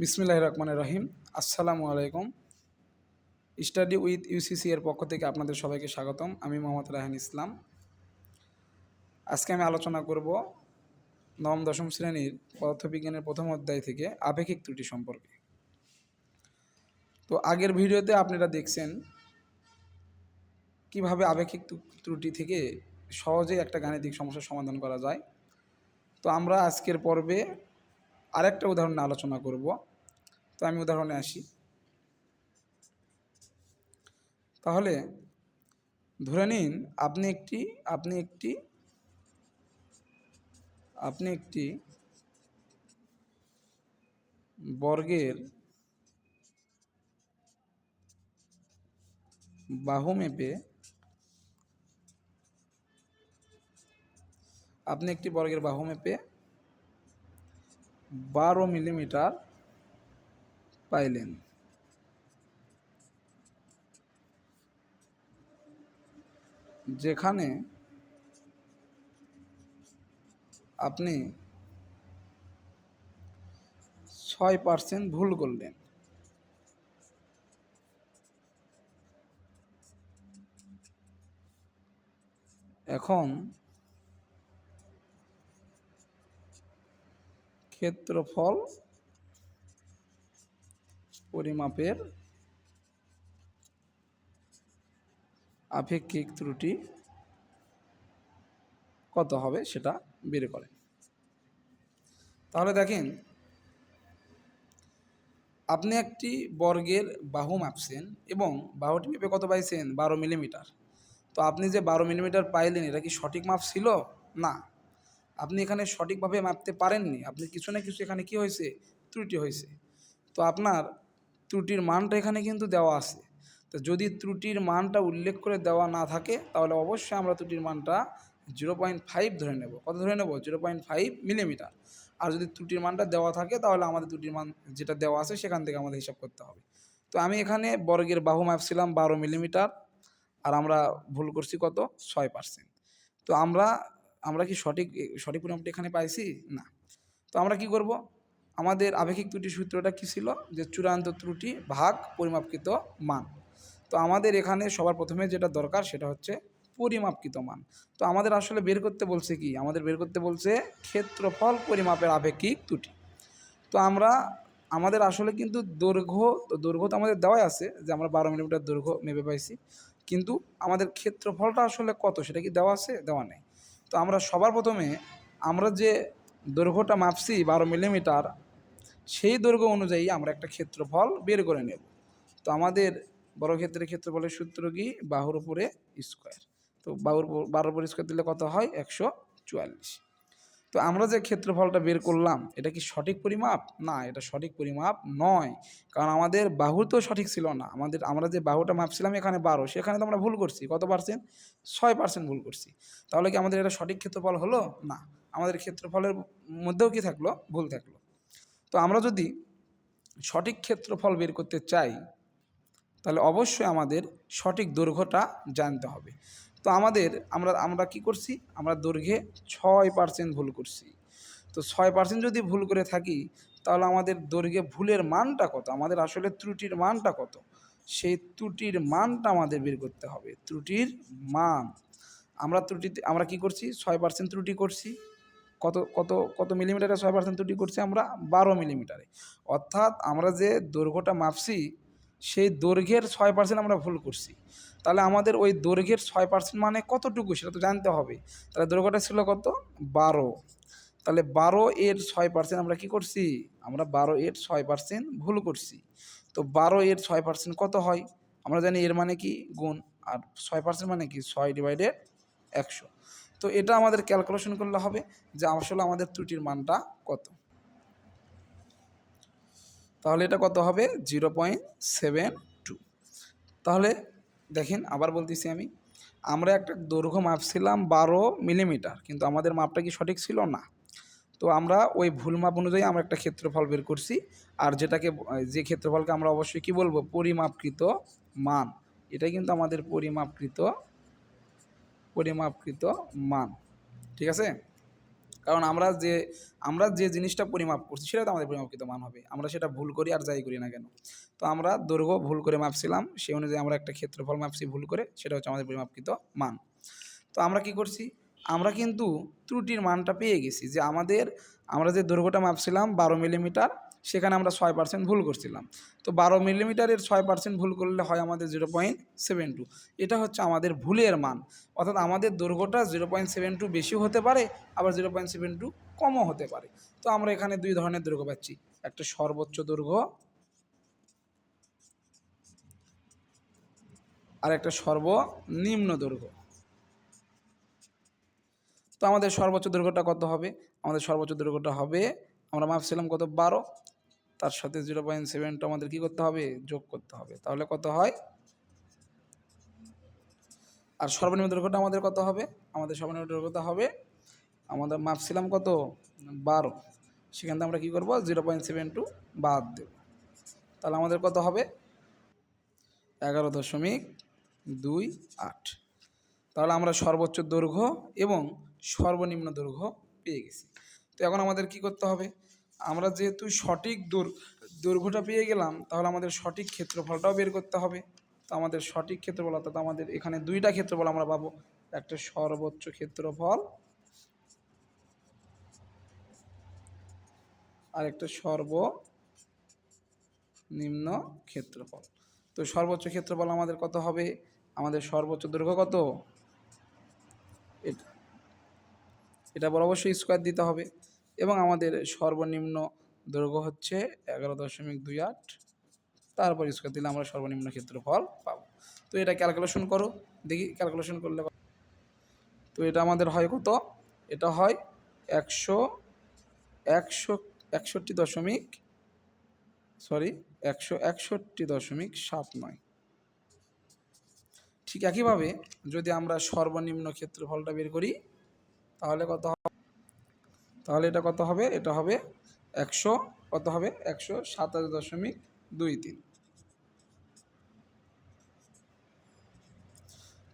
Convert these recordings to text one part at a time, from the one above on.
বিসমিল্লাহ রহমান রহিম। আসসালামু আলাইকুম। স্টাডি উইথ ইউসিসি এর পক্ষ থেকে আপনাদের সবাইকে স্বাগতম। আমি মোহাম্মদ রাহান ইসলাম। আজকে আমি আলোচনা করব নবম, দশম শ্রেণির পদার্থবিজ্ঞানের প্রথম অধ্যায় থেকে আপেক্ষিক ত্রুটি সম্পর্কে। তো আগের ভিডিওতে আপনারা দেখছেন কীভাবে আপেক্ষিক ত্রুটি থেকে সহজেই একটা গাণিতিক সমস্যার সমাধান করা যায়। তো আমরা আজকের পর্বে আরেকটা উদাহরণ আলোচনা করব। তো আমি উদাহরণে আসি। তাহলে ধরে নিন আপনি একটি আপনি একটি আপনি একটি বর্গের বাহু মেপে আপনি একটি বর্গের বাহু মেপে বারো মিলিমিটার পাইলেন যেখানে আপনি ছয় পার্সেন্ট ভুল করলেন। এখন ক্ষেত্রফল পরিমাপের আপেক্ষিক ত্রুটি কত হবে সেটা বের করেন তাহলে দেখেন, আপনি একটি বর্গের বাহু মাপছেন এবং বাহুটি মেপে কত পাইছেন? বারো মিলিমিটার। তো আপনি যে বারো মিলিমিটার পাইলেন, এটা কি সঠিক মাপ ছিল? না। আপনি এখানে সঠিকভাবে মাপতে পারেননি। আপনি কিছু না কিছু এখানে কি হয়েছে? ত্রুটি হয়েছে। তো আপনার ত্রুটির মানটা এখানে কিন্তু দেওয়া আছে। তো যদি ত্রুটির মানটা উল্লেখ করে দেওয়া না থাকে, তাহলে অবশ্যই আমরা ত্রুটির মানটা জিরো পয়েন্ট ফাইভ ধরে নেব। কত ধরে নেব? Zero point five millimetre. আর যদি ত্রুটির মানটা দেওয়া থাকে, তাহলে আমাদের ত্রুটির মান যেটা দেওয়া আছে, সেখান থেকে আমাদের হিসাব করতে হবে। তো আমি এখানে বর্গের বাহু মাপছিলাম বারো মিলিমিটার, আর আমরা ভুল করছি কত? ছয় পার্সেন্ট। তো আমরা আমরা কি সঠিক সঠিক পরিমাপটা এখানে পাইছি? না। তো আমরা কি করব? আমাদের আপেক্ষিক ত্রুটি সূত্রটা কি ছিল? যে চূড়ান্ত ত্রুটি ভাগ পরিমাপকৃত মান। তো আমাদের এখানে সবার প্রথমে যেটা দরকার সেটা হচ্ছে পরিমাপকৃত মান। তো আমাদের আসলে বের করতে বলছে কি? আমাদের বের করতে বলছে ক্ষেত্রফল পরিমাপের আপেক্ষিক ত্রুটি। তো আমরা, আমাদের আসলে কিন্তু দৈর্ঘ্য, তো দৈর্ঘ্য তো আমাদের দেওয়াই আছে যে আমরা বারো মিলিমিটার দৈর্ঘ্য মেপে পাইছি। কিন্তু আমাদের ক্ষেত্রফলটা আসলে কত? সেটা কি দেওয়া আছে? দেওয়া নেই। তো আমরা সবার প্রথমে আমরা যে দৈর্ঘ্যটা মাপছি বারো মিলিমিটার, সেই দৈর্ঘ্য অনুযায়ী আমরা একটা ক্ষেত্রফল বের করে নেব। তো আমাদের বড় ক্ষেত্রের ক্ষেত্রফলের সূত্র কি? বাহুর উপরে স্কোয়ার। তো বাহুর বারোর উপরে স্কোয়ার দিলে কত হয়? একশো চুয়াল্লিশ। তো আমরা যে ক্ষেত্রফলটা বের করলাম, এটা কি সঠিক পরিমাপ? না, এটা সঠিক পরিমাপ নয়। কারণ আমাদের বাহু তো সঠিক ছিল না। আমাদের, আমরা যে বাহুটা মাপছিলাম এখানে বারো, সেখানে তো আমরা ভুল করছি। কত পার্সেন্ট ছয় পার্সেন্ট ভুল করছি। তাহলে কি আমাদের এটা সঠিক ক্ষেত্রফল হলো? না। আমাদের ক্ষেত্রফলের মধ্যেও কি থাকল? ভুল থাকল। তো আমরা যদি সঠিক ক্ষেত্রফল বের করতে চাই, তাহলে অবশ্যই আমাদের সঠিক দৈর্ঘ্যটা জানতে হবে। তো আমাদের, আমরা আমরা কি করছি? আমরা দৈর্ঘ্যে ছয় পার্সেন্ট ভুল করছি। তো ছয় পার্সেন্ট যদি ভুল করে থাকি, তাহলে আমাদের দৈর্ঘ্যে ভুলের মানটা কত? আমাদের আসলে ত্রুটির মানটা কত? সেই ত্রুটির মানটা আমাদের বের করতে হবে। ত্রুটির মান। আমরা ত্রুটিতে, আমরা কি করছি? ছয় পার্সেন্ট ত্রুটি করছি। কত কত কত মিলিমিটারে ছয় পার্সেন্ট ত্রুটি করছি আমরা? বারো মিলিমিটারে অর্থাৎ আমরা যে দৈর্ঘ্যটা মাপছি সেই দৈর্ঘ্যের ছয় পার্সেন্ট আমরা ভুল করছি। তাহলে আমাদের ওই দৈর্ঘ্যের ছয় পার্সেন্ট মানে কতটুকু সেটা তো জানতে হবে। তাহলে দৈর্ঘ্যটা ছিল কত? বারো। তাহলে বারো এর ছয় পার্সেন্ট আমরা কি করছি? আমরা বারো এর ছয় পার্সেন্ট ভুল করছি। তো বারো এর ছয় পার্সেন্ট কত হয়? আমরা জানি এর মানে কি? গুণ। আর ছয় পার্সেন্ট মানে কি? ছয় ডিভাইডেড একশো। তো এটা আমাদের ক্যালকুলেশন করলে হবে যে আসলে আমাদের ত্রুটির মানটা কত। তাহলে এটা কত হবে? জিরো পয়েন্ট সেভেন টু তাহলে দেখেন আবার বলতেছি আমি, আমরা একটা দৈর্ঘ্য মাপছিলাম বারো মিলিমিটার কিন্তু আমাদের মাপটা কি সঠিক ছিল না। তো আমরা ওই ভুল মাপ অনুযায়ী আমরা একটা ক্ষেত্রফল বের করছি, আর যেটাকে, যে ক্ষেত্রফলকে আমরা অবশ্যই কি বলব? পরিমাপকৃত মান। এটা কিন্তু আমাদের পরিমাপকৃত পরিমাপকৃত মান। ঠিক আছে? কারণ আমরা যে আমরা যে জিনিসটা পরিমাপ করছি সেটা তো আমাদের পরিমাপকৃত মান হবে। আমরা সেটা ভুল করি আর যাই করি না কেন। তো আমরা দৈর্ঘ্য ভুল করে মাপছিলাম, সেই অনুযায়ী আমরা একটা ক্ষেত্রফল মাপছি ভুল করে, সেটা হচ্ছে আমাদের পরিমাপকৃত মান। তো আমরা কি করছি? আমরা কিন্তু ত্রুটির মানটা পেয়ে গেছি যে আমাদের, আমরা যে দৈর্ঘ্যটা মাপছিলাম বারো মিলিমিটার সেখানে আমরা ছয় পার্সেন্ট ভুল করছিলাম। তো বারো মিলিমিটারের ছয় পার্সেন্ট ভুল করলে হয় আমাদের জিরো পয়েন্ট সেভেন টু এটা হচ্ছে আমাদের ভুলের মান। অর্থাৎ আমাদের দৈর্ঘ্যটা জিরো পয়েন্ট সেভেন টু বেশিও হতে পারে, আবার জিরো পয়েন্ট সেভেন টু কমও হতে পারে। তো আমরা এখানে দুই ধরনের দৈর্ঘ্য পাচ্ছি। একটা সর্বোচ্চ দৈর্ঘ্য, আর একটা সর্বনিম্ন দৈর্ঘ্য। তো আমাদের সর্বোচ্চ দৈর্ঘ্যটা কত হবে? আমাদের সর্বোচ্চ দৈর্ঘ্যটা হবে, আমরা মাপছিলাম কত? বারো। তার সাথে জিরো পয়েন্ট সেভেনটা আমাদের কী করতে হবে? যোগ করতে হবে। তাহলে কত হয়? আর সর্বনিম্ন দৈর্ঘ্যটা আমাদের কত হবে? আমাদের সর্বনিম্ন দৈর্ঘ্যটা হবে আমাদের মাপছিলাম কত? বারো। সেখান থেকে আমরা কী করব? জিরো পয়েন্ট সেভেন টু বাদ দেব। তাহলে আমাদের কত হবে? এগারো দশমিক দুই আট। তাহলে আমরা সর্বোচ্চ দৈর্ঘ্য এবং সর্বনিম্ন দৈর্ঘ্য পেয়ে গেছি। তো এখন আমাদের কি করতে হবে? আমরা যেহেতু সঠিক দৈর দৈর্ঘ্যটা পেয়ে গেলাম, তাহলে আমাদের সঠিক ক্ষেত্রফলটাও বের করতে হবে। তো আমাদের সঠিক ক্ষেত্রফল অর্থাৎ আমাদের এখানে দুইটা ক্ষেত্রফল আমরা পাবো। একটা সর্বোচ্চ ক্ষেত্রফল আর একটা সর্ব সর্বনিম্ন ক্ষেত্রফল। তো সর্বোচ্চ ক্ষেত্রফল আমাদের কত হবে? আমাদের সর্বোচ্চ দৈর্ঘ্য কত? এটা এটা বড় অবশ্যই স্কোয়ার দিতে হবে। এবং আমাদের সর্বনিম্ন দৈর্ঘ্য হচ্ছে এগারো দশমিক দুই আট। তারপর স্কোয়ার দিলে আমরা সর্বনিম্ন ক্ষেত্রফল পাবো। তো এটা ক্যালকুলেশন করো, দেখি ক্যালকুলেশন করলে তো এটা আমাদের হয় কত? এটা হয় একশো একশো, একষট্টি দশমিক সরি একশো একষট্টি দশমিক সাত নয়। ঠিক একইভাবে যদি আমরা সর্বনিম্ন ক্ষেত্রফলটা বের করি, তাহলে কত তাহলে এটা কত হবে? এটা হবে একশো, কত হবে? একশো সাতাশ দশমিক দুই তিন।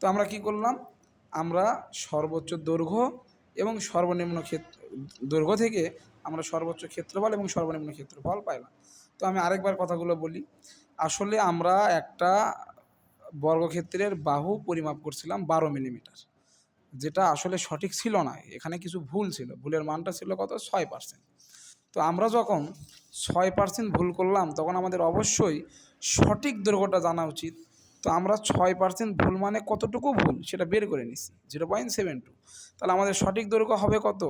তো আমরা কি করলাম? আমরা সর্বোচ্চ দৈর্ঘ্য এবং সর্বনিম্ন ক্ষেত্র দৈর্ঘ্য থেকে আমরা সর্বোচ্চ ক্ষেত্রফল এবং সর্বনিম্ন ক্ষেত্রফল পাইলাম। তো আমি আরেকবার কথাগুলো বলি। আসলে আমরা একটা বর্গক্ষেত্রের বাহু পরিমাপ করছিলাম বারো মিলিমিটার। যেটা আসলে সঠিক ছিল না, এখানে কিছু ভুল ছিল। ভুলের মানটা ছিল কত? ছয় পার্সেন্ট তো আমরা যখন ছয় পার্সেন্ট ভুল করলাম, তখন আমাদের অবশ্যই সঠিক দৈর্ঘ্যটা জানা উচিত। তো আমরা ছয় পার্সেন্ট ভুল মানে কতটুকু ভুল, সেটা বের করে নিছি। জিরো পয়েন্ট সেভেন টু তাহলে আমাদের সঠিক দৈর্ঘ্য হবে কত?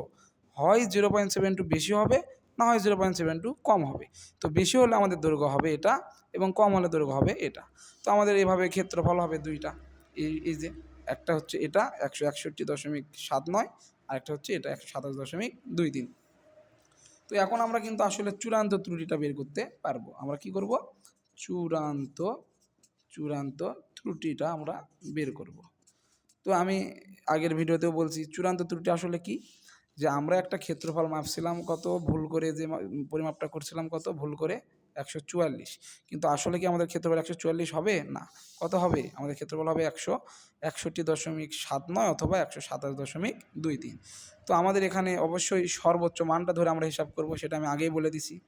হয় জিরো পয়েন্ট সেভেন টু বেশি হবে, না হয় জিরো পয়েন্ট সেভেন টু কম হবে। তো বেশি হলে আমাদের দৈর্ঘ্য হবে এটা এবং কম হলে দৈর্ঘ্য হবে এটা। তো আমাদের এইভাবে ক্ষেত্রফল হবে দুইটা। এই এই যে একটা হচ্ছে এটা একশো একষট্টি দশমিক সাত নয়, আর একটা হচ্ছে এটা একশো সাতাশ দশমিক দুই তিন। তো এখন আমরা কিন্তু আসলে চূড়ান্ত ত্রুটিটা বের করতে পারব। আমরা কি করব? চূড়ান্ত চূড়ান্ত ত্রুটিটা আমরা বের করব। তো আমি আগের ভিডিওতেও বলছি, চূড়ান্ত ত্রুটি আসলে কি? যে আমরা একটা ক্ষেত্রফল মাপছিলাম কত, ভুল করে যে পরিমাপটা করছিলাম কত, ভুল করে একশো চুয়াল্লিশ। কিন্তু আসলে কি আমাদের ক্ষেত্রফল একশো চুয়াল্লিশ হবে? না। কত হবে? আমাদের ক্ষেত্রফল হবে একশো একষট্টি দশমিক সাত নয় অথবা একশো সাতাশ দশমিক দুই তিন। তো আমাদের এখানে অবশ্যই সর্বোচ্চ মানটা ধরে আমরা হিসাব করব, সেটা আমি আগেই বলে দিছি।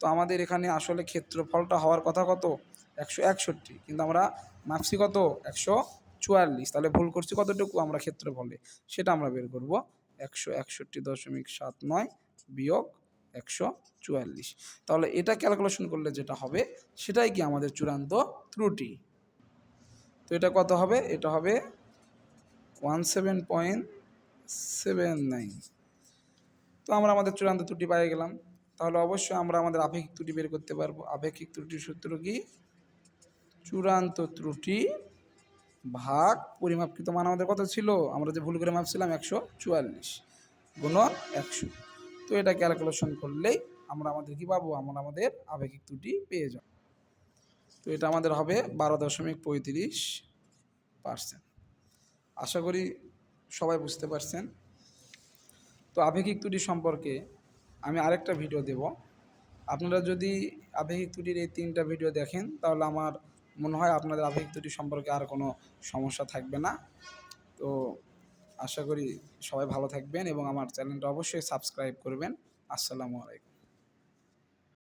তো আমাদের এখানে আসলে ক্ষেত্রফলটা হওয়ার কথা কত? একশো একষট্টি। কিন্তু আমরা মাপছি কত? একশো চুয়াল্লিশ। তাহলে ভুল করছি কতটুকু? আমরা ক্ষেত্রফলে। সেটা আমরা বের করব। একশো একষট্টি দশমিক সাত নয় বিয়োগ একশো চুয়াল্লিশ। তাহলে এটা ক্যালকুলেশন করলে যেটা হবে, সেটাই কি আমাদের চূড়ান্ত ত্রুটি? তো এটা কত হবে? এটা হবে one seven point seven nine তো আমরা আমাদের চূড়ান্ত ত্রুটি পেয়ে গেলাম। তাহলে অবশ্যই আমরা আমাদের আপেক্ষিক ত্রুটি বের করতে পারব। আপেক্ষিক ত্রুটির সূত্র কি? চূড়ান্ত ত্রুটি ভাগ পরিমাপকৃত মান আমাদের কত ছিল? আমরা যে ভুল করে মাপছিলাম, একশো চুয়াল্লিশ। গুণন একশো। তো এটা ক্যালকুলেশন করলেই আমরা আমাদের কি পাবো? আমরা আমাদের আবেগিক ত্রুটি পেয়ে যাব। তো এটা আমাদের হবে বারো দশমিক পঁয়ত্রিশ পার্সেন্ট আশা করি সবাই বুঝতে পারছেন। তো আবেগিক ত্রুটি সম্পর্কে আমি আরেকটা ভিডিও দেব। আপনারা যদি আবেগিক ত্রুটির এই তিনটা ভিডিও দেখেন, তাহলে আমার মনে হয় আপনাদের আপেক্ষিক ত্রুটি সম্পর্কে আর কোনো সমস্যা থাকবে না। তো আশা করি সবাই ভালো থাকবেন এবং আমার চ্যানেলটা অবশ্যই সাবস্ক্রাইব করবেন। আসসালামু আলাইকুম।